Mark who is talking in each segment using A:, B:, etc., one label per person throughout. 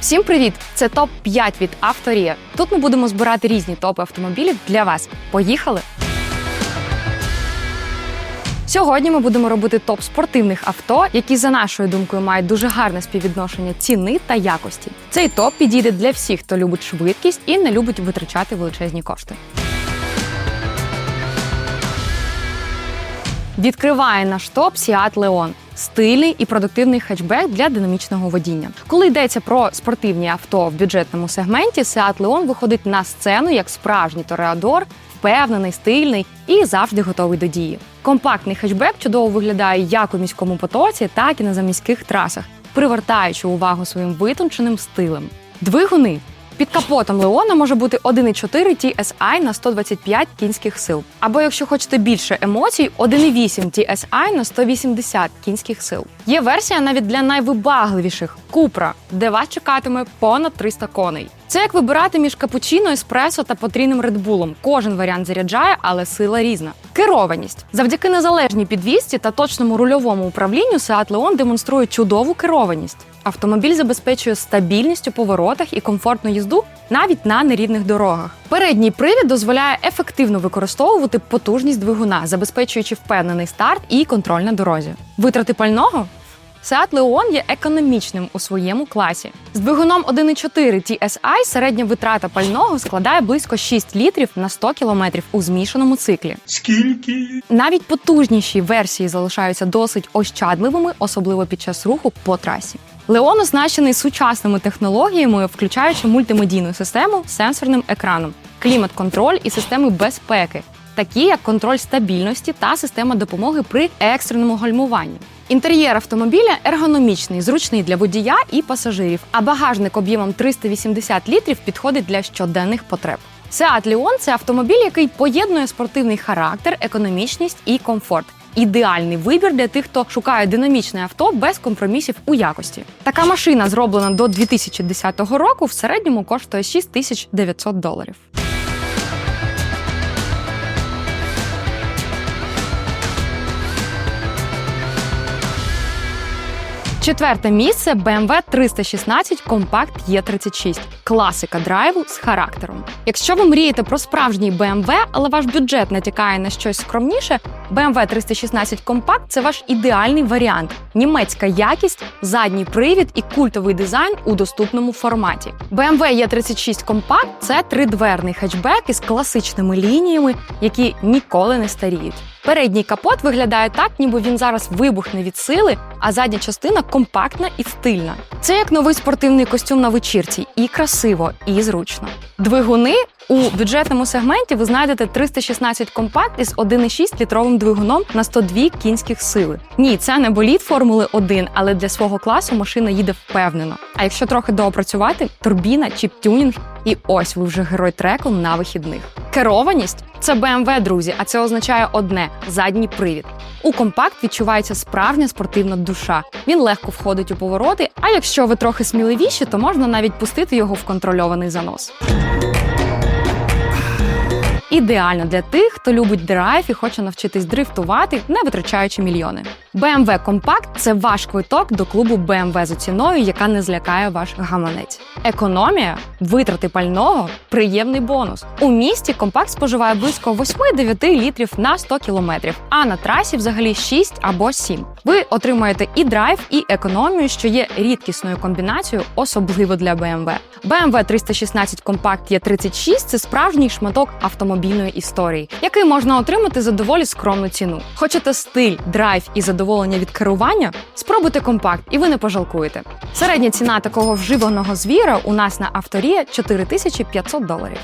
A: Всім привіт! Це топ 5 від Авторія. Тут ми будемо збирати різні топи автомобілів для вас. Поїхали! Сьогодні ми будемо робити топ спортивних авто, які, за нашою думкою, мають дуже гарне співвідношення ціни та якості. Цей топ підійде для всіх, хто любить швидкість і не любить витрачати величезні кошти. Відкриває наш топ Seat Leon. Стильний і продуктивний хетчбек для динамічного водіння. Коли йдеться про спортивні авто в бюджетному сегменті, Seat Leon виходить на сцену як справжній тореадор, впевнений, стильний і завжди готовий до дії. Компактний хетчбек чудово виглядає як у міському потоці, так і на заміських трасах, привертаючи увагу своїм витонченим стилем. Двигуни під капотом Леона може бути 1,4 TSI на 125 кінських сил. Або якщо хочете більше емоцій, 1,8 TSI на 180 кінських сил. Є версія навіть для найвибагливіших Купра, де вас чекатиме понад 300 коней. Це як вибирати між капучино, еспресо та потрійним редбулом. Кожен варіант заряджає, але сила різна. Керованість завдяки незалежній підвісці та точному рульовому управлінню Seat Leon демонструє чудову керованість. Автомобіль забезпечує стабільність у поворотах і комфортну їзду навіть на нерівних дорогах. Передній привід дозволяє ефективно використовувати потужність двигуна, забезпечуючи впевнений старт і контроль на дорозі. Витрати пального Seat Leon є економічним у своєму класі. З двигуном 1,4 TSI середня витрата пального складає близько 6 літрів на 100 кілометрів у змішаному циклі.
B: Скільки?
A: Навіть потужніші версії залишаються досить ощадливими, особливо під час руху по трасі. Леон оснащений сучасними технологіями, включаючи мультимедійну систему сенсорним екраном, клімат-контроль і системи безпеки, такі як контроль стабільності та система допомоги при екстреному гальмуванні. Інтер'єр автомобіля ергономічний, зручний для водія і пасажирів, а багажник об'ємом 380 літрів підходить для щоденних потреб. Seat Leon – це автомобіль, який поєднує спортивний характер, економічність і комфорт. Ідеальний вибір для тих, хто шукає динамічне авто без компромісів у якості. Така машина, зроблена до 2010 року, в середньому коштує 6900 доларів. Четверте місце BMW 316 Compact E36. Класика драйву з характером. Якщо ви мрієте про справжній BMW, але ваш бюджет натякає на щось скромніше, BMW 316 Compact – це ваш ідеальний варіант. Німецька якість, задній привід і культовий дизайн у доступному форматі. BMW E36 Compact – це тридверний хетчбек із класичними лініями, які ніколи не старіють. Передній капот виглядає так, ніби він зараз вибухне від сили, а задня частина компактна і стильна. Це як новий спортивний костюм на вечірці, і красиво, і зручно. Двигуни у бюджетному сегменті ви знайдете 316 компакт із 1,6 літровим двигуном на 102 кінських сили. Ні, це не боліт Формули 1, але для свого класу машина їде впевнено. А якщо трохи доопрацювати, турбіна, чіп-тюнінг, і ось ви вже герой треку на вихідних. Керованість це BMW, друзі, а це означає одне задній привід. У компакт відчувається справжня спортивна душа. Він легко входить у повороти. А якщо ви трохи сміливіші, то можна навіть пустити його в контрольований занос. Ідеально для тих, хто любить драйв і хоче навчитись дрифтувати, не витрачаючи мільйони. BMW Compact – це ваш квиток до клубу BMW за ціною, яка не злякає ваш гаманець. Економія, витрати пального, приємний бонус. У місті компакт споживає близько 8-9 літрів на 100 кілометрів, а на трасі взагалі 6 або 7. Ви отримуєте і драйв, і економію, що є рідкісною комбінацією, особливо для BMW. BMW 316 Compact E36 – це справжній шматок автомобільної історії, який можна отримати за доволі скромну ціну. Хочете стиль, драйв і задоволення від керування? Спробуйте компакт, і ви не пожалкуєте. Середня ціна такого вживаного звіра у нас на авторія 4500 доларів.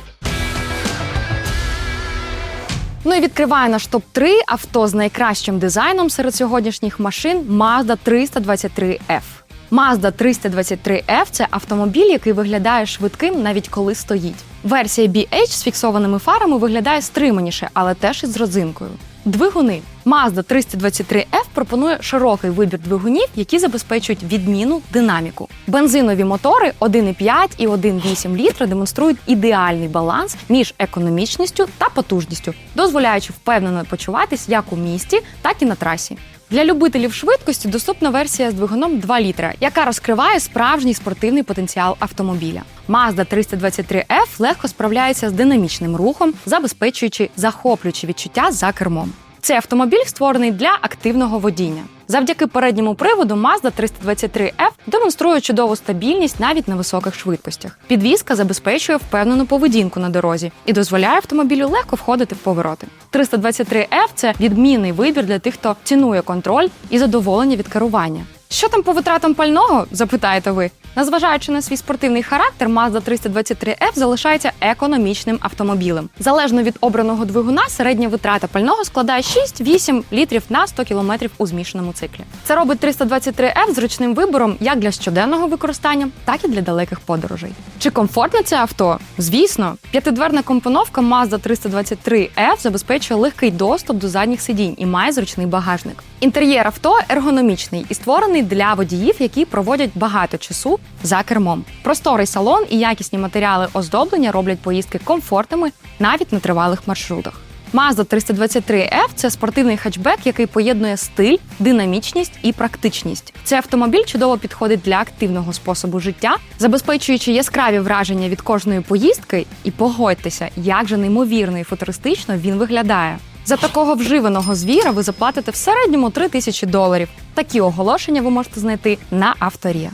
A: Ну і відкриває наш топ 3 авто з найкращим дизайном серед сьогоднішніх машин Mazda 323F. Mazda 323F – це автомобіль, який виглядає швидким навіть коли стоїть. Версія BH з фіксованими фарами виглядає стриманіше, але теж із родзинкою. Двигуни Mazda 323F пропонує широкий вибір двигунів, які забезпечують відмінну динаміку. Бензинові мотори 1,5 і 1,8 літра демонструють ідеальний баланс між економічністю та потужністю, дозволяючи впевнено почуватись як у місті, так і на трасі. Для любителів швидкості доступна версія з двигуном 2 літра, яка розкриває справжній спортивний потенціал автомобіля. Mazda 323F легко справляється з динамічним рухом, забезпечуючи захоплюючі відчуття за кермом. Цей автомобіль створений для активного водіння. Завдяки передньому приводу Mazda 323F демонструє чудову стабільність навіть на високих швидкостях. Підвізка забезпечує впевнену поведінку на дорозі і дозволяє автомобілю легко входити в повороти. 323F – це відмінний вибір для тих, хто цінує контроль і задоволення від керування. Що там по витратам пального? запитаєте ви. Незважаючи на свій спортивний характер, Mazda 323F залишається економічним автомобілем. Залежно від обраного двигуна, середня витрата пального складає 6-8 літрів на 100 км у змішаному циклі. Це робить 323F зручним вибором як для щоденного використання, так і для далеких подорожей. Чи комфортне це авто? Звісно, п'ятидверна компоновка Mazda 323F забезпечує легкий доступ до задніх сидінь і має зручний багажник. Інтер'єр авто ергономічний і створений для водіїв, які проводять багато часу за кермом. Просторий салон і якісні матеріали оздоблення роблять поїздки комфортними навіть на тривалих маршрутах. Mazda 323F – це спортивний хетчбек, який поєднує стиль, динамічність і практичність. Цей автомобіль чудово підходить для активного способу життя, забезпечуючи яскраві враження від кожної поїздки. І погодьтеся, як же неймовірно і футуристично він виглядає. За такого вживаного звіра ви заплатите в середньому 3 тисячі доларів. Такі оголошення ви можете знайти на авторі.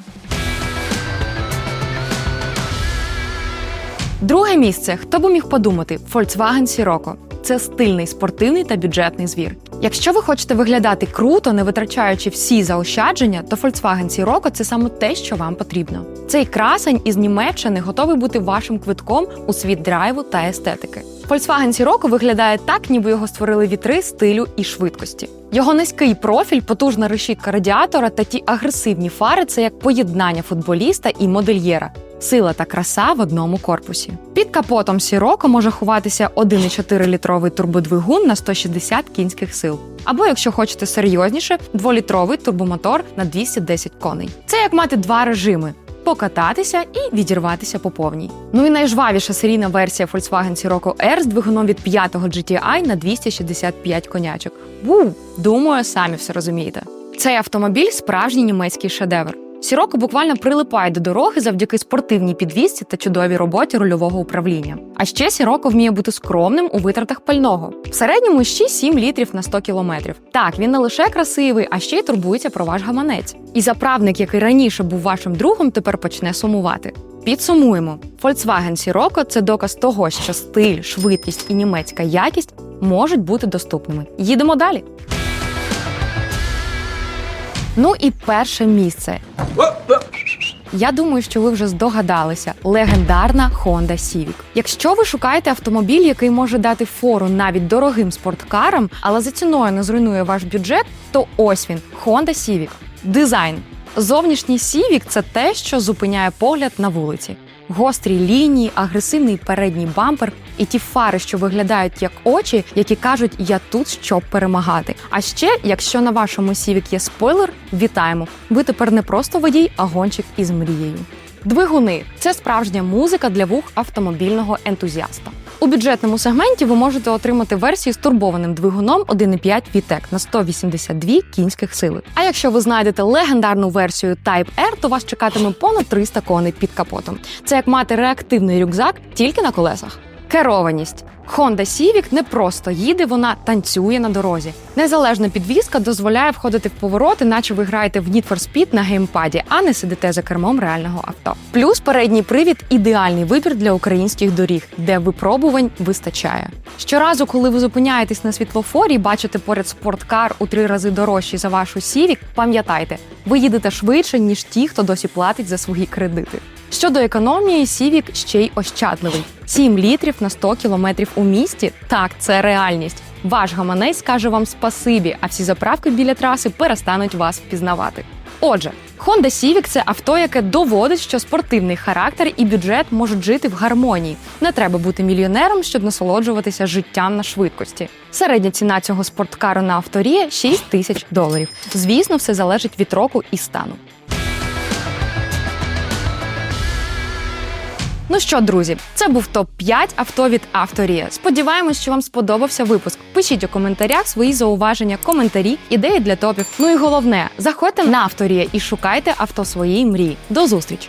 A: Друге місце. Хто би міг подумати? Volkswagen Sirocco. Це стильний, спортивний та бюджетний звір. Якщо ви хочете виглядати круто, не витрачаючи всі заощадження, то Volkswagen Sirocco – це саме те, що вам потрібно. Цей красень із Німеччини готовий бути вашим квитком у світ драйву та естетики. Volkswagen Sirocco виглядає так, ніби його створили вітри стилю і швидкості. Його низький профіль, потужна решітка радіатора та ті агресивні фари це як поєднання футболіста і модельєра. Сила та краса в одному корпусі. Під капотом Сіроко може ховатися 1,4-літровий турбодвигун на 160 кінських сил. Або, якщо хочете серйозніше, 2-літровий турбомотор на 210 коней. Це як мати два режими. Покататися і відірватися по повній. Ну і найжвавіша серійна версія Volkswagen Sirocco R з двигуном від 5-го GTI на 265 конячок. Ву, думаю, самі все розумієте. Цей автомобіль справжній німецький шедевр. Сіроко буквально прилипає до дороги завдяки спортивній підвісці та чудовій роботі рульового управління. А ще Сіроко вміє бути скромним у витратах пального. В середньому 6-7 літрів на 100 кілометрів. Так, він не лише красивий, а ще й турбується про ваш гаманець. І заправник, який раніше був вашим другом, тепер почне сумувати. Підсумуємо, Volkswagen Sirocco – це доказ того, що стиль, швидкість і німецька якість можуть бути доступними. Їдемо далі. Ну і перше місце. Я думаю, що ви вже здогадалися. Легендарна Honda Civic. Якщо ви шукаєте автомобіль, який може дати фору навіть дорогим спорткарам, але за ціною не зруйнує ваш бюджет, то ось він Honda Civic. Дизайн. Зовнішній Civic – це те, що зупиняє погляд на вулиці. Гострі лінії, агресивний передній бампер і ті фари, що виглядають як очі, які кажуть Я тут щоб перемагати. А ще, якщо на вашому Civic є спойлер, вітаємо! Ви тепер не просто водій, а гонщик із мрією. Двигуни це справжня музика для вух автомобільного ентузіаста. У бюджетному сегменті ви можете отримати версію з турбованим двигуном 1.5 VTEC на 182 кінських сили. А якщо ви знайдете легендарну версію Type R, то вас чекатиме понад 300 коней під капотом. Це як мати реактивний рюкзак тільки на колесах. Керованість. Honda Civic не просто їде, вона танцює на дорозі. Незалежна підвізка дозволяє входити в повороти, наче ви граєте в Need for Speed на геймпаді, а не сидите за кермом реального авто. Плюс передній привід ідеальний вибір для українських доріг, де випробувань вистачає. Щоразу, коли ви зупиняєтесь на світлофорі бачите поряд спорткар у три рази дорожчий за вашу Civic, пам'ятайте, ви їдете швидше, ніж ті, хто досі платить за свої кредити. Щодо економії, Civic ще й ощадливий. 7 літрів на 100 кілометрів у місті так, це реальність. Ваш гаманець скаже вам спасибі, а всі заправки біля траси перестануть вас впізнавати. Отже, Honda Civic – це авто, яке доводить, що спортивний характер і бюджет можуть жити в гармонії. Не треба бути мільйонером, щоб насолоджуватися життям на швидкості. Середня ціна цього спорткару на авторі 6 тисяч доларів. Звісно, все залежить від року і стану. Ну що, друзі, це був топ 5 авто від Авторія. Сподіваємось, що вам сподобався випуск. Пишіть у коментарях свої зауваження, коментарі, ідеї для топів. Ну і головне, заходьте на Авторія і шукайте авто своєї мрії. До зустрічі!